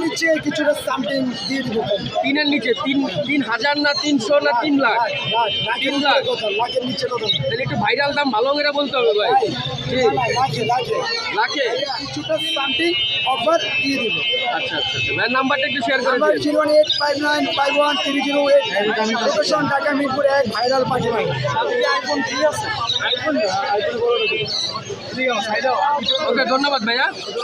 নিচে কিছুটা সামথিং নিচে তিন তিন হাজার না তিনশো না তিন লাখ ভাইরাল বলতে হবে নাম্বারটা একটু শেয়ার থ্রি জিরো এইট এক ভাইরাল আইফোন ওকে ধন্যবাদ ভাইয়া।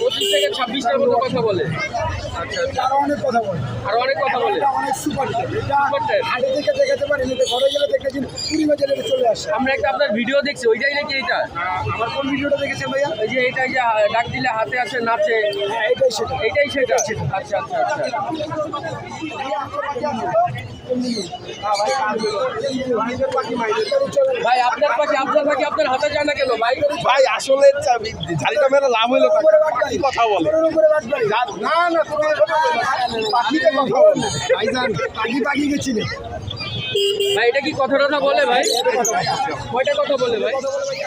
পঁচিশ থেকে ছাব্বিশটার মতো কথা বলে আরও অনেক কথা বলে আসে আমরা একটা আপনার ভিডিও দেখছি ওইটাই নাকি এটা আমার কোন ভিডিওটা দেখেছেন ভাইয়া যে এটা যে ডাক দিলে হাতে আছে নাচে এটাই সেটা এইটাই সেটা আচ্ছা আচ্ছা আচ্ছা। ভাই আপনার পাখি আপনার পাখি আপনার ভাই ভাই আসলে লাভ হইল কথা বলে। না না পাখিতে কথা ভাই এটা কি কথা টথা বলে ভাই? কয়টা কথা বলে ভাই? ভালো লাগে